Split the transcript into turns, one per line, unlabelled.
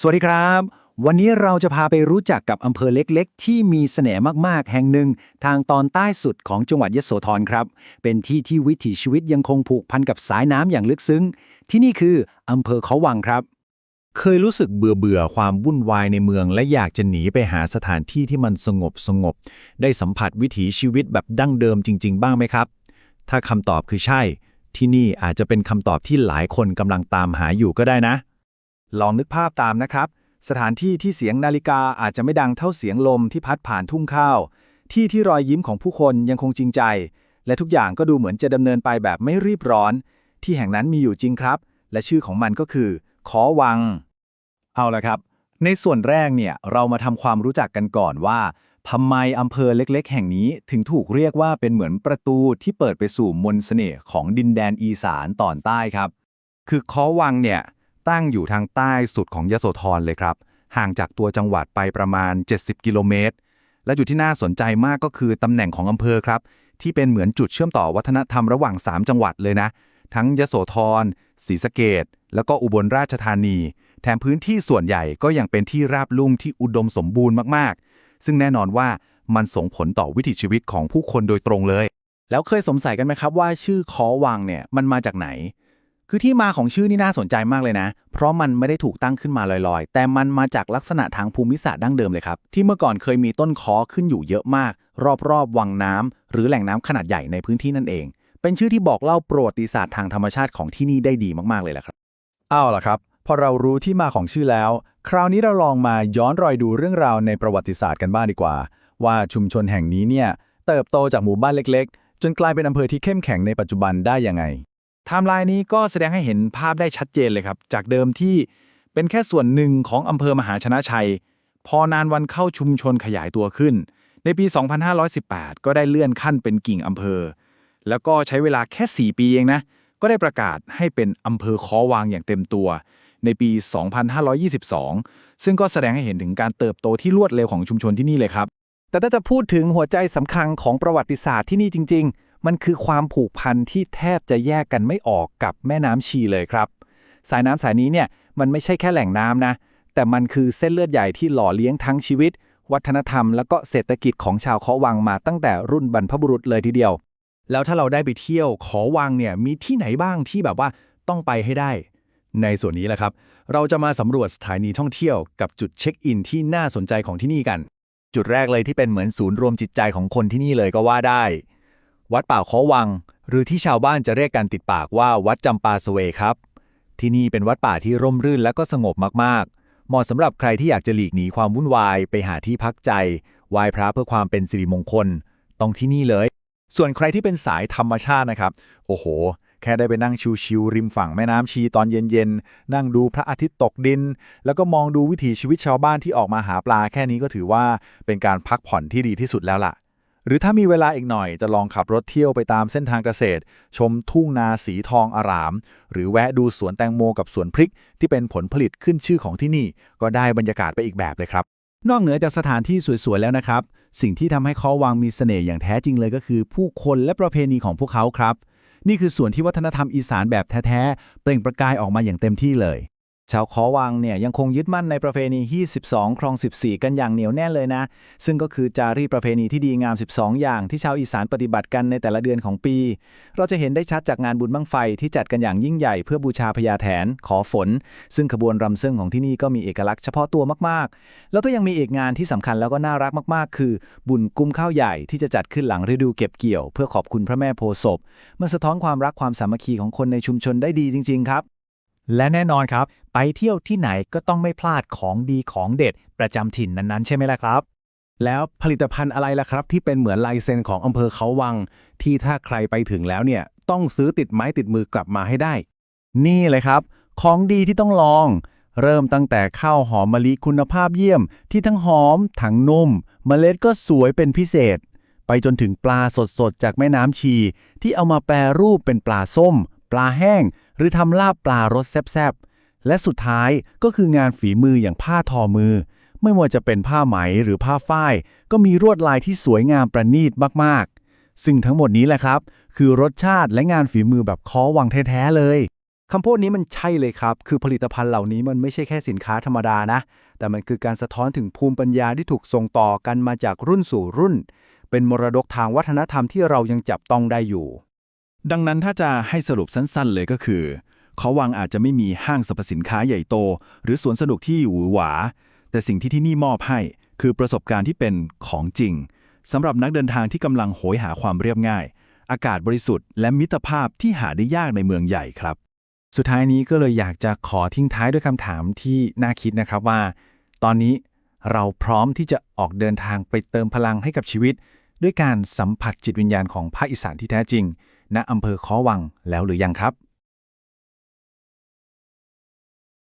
สวัสดีครับ วันนี้เราจะพาไปรู้จักกับอำเภอเล็กๆ ที่มีเสน่ห์มากๆ แห่งหนึ่ง ทางตอนใต้สุดของจังหวัดยโสธรครับ เป็นที่ที่วิถีชีวิตยังคงผูกพันกับสายน้ำอย่างลึกซึ้ง ที่นี่คืออำเภอเขาวังครับ
เคยรู้สึกเบื่อเบื่อๆความวุ่นวายในเมือง และอยากจะหนีไปหาสถานที่ที่มันสงบสงบ ได้สัมผัสวิถีชีวิตแบบดั้งเดิมจริง ๆ บ้างไหมครับ ถ้าคำตอบคือใช่ ที่นี่อาจจะเป็นคำตอบที่หลายคนกำลังตามหาอยู่ก็ได้นะ
ลองนึกภาพตามนะครับ สถานที่ที่เสียงนาฬิกาอาจจะไม่ดังเท่าเสียงลมที่พัดผ่านทุ่งข้าว ที่ที่รอยยิ้มของผู้คนยังคงจริงใจ และทุกอย่างก็ดูเหมือนจะดำเนินไปแบบไม่รีบร้อน ที่แห่งนั้นมีอยู่จริงครับ และชื่อของมันก็คือ ขอวัง เอาละครับ ในส่วนแรกเนี่ยเรามาทำความรู้จักกันก่อนว่าทำไมอำเภอเล็ก ๆ แห่งนี้ถึงถูกเรียกว่าเป็นเหมือนประตูที่เปิดไปสู่มนต์เสน่ห์ของดินแดนอีสานตอนใต้ครับ คือค้อวังเนี่ย ตั้งอยู่ทางใต้สุดของยโสธรเลยครับ ห่างจากตัวจังหวัดไปประมาณ 70 กิโลเมตร และจุดที่น่าสนใจมากก็คือตำแหน่งของอำเภอครับ ที่เป็นเหมือนจุดเชื่อมต่อวัฒนธรรมระหว่าง 3 จังหวัดเลยนะ ทั้งยโสธรศรีสะเกดแล้วก็อุบลราชธานี แถมพื้นที่ส่วนใหญ่ก็ยังเป็นที่ราบลุ่มที่อุดมสมบูรณ์มากๆ ซึ่งแน่นอนว่ามันส่งผลต่อวิถีชีวิตของผู้คนโดยตรงเลย แล้วเคยสงสัยกันไหมครับว่าชื่อคอวังเนี่ยมันมาจากไหน คือที่มาของชื่อนี่น่าสนใจมากเลยนะ เพราะมันไม่ได้ถูกตั้งขึ้นมาลอยๆ แต่มันมาจากลักษณะทางภูมิศาสตร์ดั้งเดิมเลยครับ ที่เมื่อก่อนเคยมีต้นคอขึ้นอยู่เยอะมาก รอบๆ วังน้ำหรือแหล่งน้ำขนาดใหญ่ในพื้นที่นั่นเอง เป็นชื่อที่บอกเล่าประวัติศาสตร์ทางธรรมชาติของที่นี่ได้ดีมากๆเลยแหละครับเอาล่ะครับ พอเรารู้ที่มาของชื่อแล้ว คราวนี้เราลองมาย้อนรอยดูเรื่องราวในประวัติศาสตร์กันบ้างดีกว่า ว่าชุมชนแห่งนี้เนี่ยเติบโตจากหมู่บ้านเล็ก ๆ จนกลายเป็นอำเภอที่เข้มแข็งในปัจจุบันได้ยังไง ไทม์ไลน์นี้ก็แสดงให้เห็นภาพได้ชัดเจนเลยครับ จากเดิมที่เป็นแค่ส่วนหนึ่งของอำเภอมหาชนะชัย พอนานวันเข้าชุมชนขยายตัวขึ้น ในปี 2518 ก็ได้เลื่อนขั้นเป็นกิ่งอำเภอ แล้วก็ใช้เวลาแค่ 4 ปีเองนะ ก็ได้ประกาศให้เป็นอำเภอคอวางอย่างเต็มตัว ในปี 2522 ซึ่งก็แสดงให้เห็นถึงการเติบโตที่รวดเร็วของชุมชนที่นี่เลยครับ แต่ถ้าจะพูดถึงหัวใจสำคัญของประวัติศาสตร์ที่นี่จริง ๆ มันคือความผูกพันที่แทบจะแยกกันไม่ออกกับแม่น้ำชีเลยครับ สายน้ำสายนี้เนี่ยมันไม่ใช่แค่แหล่งน้ำนะ แต่มันคือเส้นเลือดใหญ่ที่หล่อเลี้ยงทั้งชีวิต วัฒนธรรม แล้วก็เศรษฐกิจของชาวเคาะวังมาตั้งแต่รุ่นบรรพบุรุษเลยทีเดียว แล้วถ้าเราได้ไปเที่ยวขอวังเนี่ยมีที่ไหนบ้างที่แบบว่าต้องไปให้ได้ ในส่วนนี้แหละครับ เราจะมาสำรวจสถานีท่องเที่ยวกับจุดเช็คอินที่น่าสนใจของที่นี่กัน จุดแรกเลยที่เป็นเหมือนศูนย์รวมจิตใจของคนที่นี่เลยก็ว่าได้ วัดป่าขอวัง หรือที่ชาวบ้านจะเรียกกันติดปากว่าวัดจำปาสเวครับ ที่นี่เป็นวัดป่าที่ร่มรื่นและก็สงบมากๆ เหมาะสำหรับใครที่อยากจะหลีกหนีความวุ่นวายไปหาที่พักใจไหว้พระเพื่อความเป็นสิริมงคล ต้องที่นี่เลย ส่วนใครที่เป็นสายธรรมชาตินะครับ โอ้โห แค่ได้ไปนั่งชิวๆริมฝั่งแม่น้ำชีตอนเย็นๆ นั่งดูพระอาทิตย์ตกดิน แล้วก็มองดูวิถีชีวิตชาวบ้านที่ออกมาหาปลาแค่นี้ก็ถือว่าเป็นการพักผ่อนที่ดีที่สุดแล้วล่ะ หรือถ้ามีเวลาอีกหน่อยจะลองขับรถเที่ยวไปตามเส้นทางเกษตร ชมทุ่งนาสีทองอาราม หรือแวะดูสวนแตงโมกับสวนพริก ที่เป็นผลผลิตขึ้นชื่อของที่นี่ ก็ได้บรรยากาศไปอีกแบบเลยครับ นอกเหนือจากสถานที่สวยๆแล้วนะครับ สิ่งที่ทำให้เขาวังมีเสน่ห์อย่างแท้จริงเลยก็คือ ผู้คนและประเพณีของพวกเขาครับ นี่คือส่วนที่วัฒนธรรมอีสานแบบแท้ๆเปล่งประกายออกมาอย่างเต็มที่เลย ชาวขอวังเนี่ยยังคงยึดมั่นในประเพณีที่12 ครอง 14 กันอย่างเหนียวแน่นเลยนะ ซึ่งก็คือจารีประเพณีที่ดีงาม 12 อย่างที่ชาวอีสานปฏิบัติกันในแต่ละเดือนของปี เราจะเห็นได้ชัดจากงานบุญบั้งไฟที่จัดกันอย่างยิ่งใหญ่เพื่อบูชาพญาแถน ขอฝน ซึ่งขบวนรำซึ่งของที่นี่ก็มีเอกลักษณ์เฉพาะตัวมากๆ แล้วก็ยังมีอีกงานที่สำคัญแล้วก็น่ารักมากๆ คือ บุญกุมข้าวใหญ่ที่จะจัดขึ้นหลังฤดูเก็บเกี่ยว เพื่อขอบคุณพระแม่โพศพมันสะท้อนความรักความสามัคคีของคนในชุมชนได้ดีจริง ๆ ครับ
และแน่นอนครับ ไปเที่ยวที่ไหนก็ต้องไม่พลาดของดีของเด็ดประจำถิ่นนั้นๆ ใช่ไหมล่ะครับ
แล้วผลิตภัณฑ์อะไรล่ะครับ ที่เป็นเหมือนลายเซ็นของอำเภอเขาวัง ที่ถ้าใครไปถึงแล้วเนี่ย ต้องซื้อติดไม้ติดมือกลับมาให้ได้
นี่เลยครับ ของดีที่ต้องลอง เริ่มตั้งแต่ข้าวหอมมะลิคุณภาพเยี่ยม ที่ทั้งหอมทั้งนุ่มเมล็ดก็สวยเป็นพิเศษ ไปจนถึงปลาสดๆจากแม่น้ำชี ที่เอามาแปรรูปเป็นปลาส้ม ลาแห้ง หรือทำลาบปลารสแซ่บๆ และสุดท้ายก็คืองานฝีมืออย่างผ้าทอมือ ไม่ว่าจะเป็นผ้าไหมหรือผ้าฝ้าย ก็มีรวดลายที่สวยงามประณีตมากๆ ซึ่งทั้งหมดนี้แหละครับ คือรสชาติและงานฝีมือแบบคอวังแท้ๆเลย
คำพูดนี้มันใช่เลยครับ คือผลิตภัณฑ์เหล่านี้มันไม่ใช่แค่สินค้าธรรมดานะ แต่มันคือการสะท้อนถึงภูมิปัญญาที่ถูกส่งต่อกันมาจากรุ่นสู่รุ่น เป็นมรดกทางวัฒนธรรมที่เรายังจับต้องได้อยู่
ดังนั้นถ้าจะให้สรุปสั้นๆ เลยก็คือ เขาวังอาจจะไม่มีห้างสรรพสินค้าใหญ่โต หรือสวนสนุกที่หวือหวา แต่สิ่งที่ที่นี่มอบให้ คือประสบการณ์ที่เป็นของจริงสำหรับนักเดินทางที่กำลังโหยหาความเรียบง่าย อากาศบริสุทธิ์และมิตรภาพที่หาได้ยากในเมืองใหญ่ครับ
สุดท้ายนี้ก็เลยอยากจะขอทิ้งท้ายด้วยคำถามที่น่าคิดนะครับว่า ตอนนี้เราพร้อมที่จะออกเดินทางไปเติมพลังให้กับชีวิต ด้วยการสัมผัสจิตวิญญาณของภาคอีสานที่แท้จริง ณอำเภอค้อวังแล้วหรือยังครับ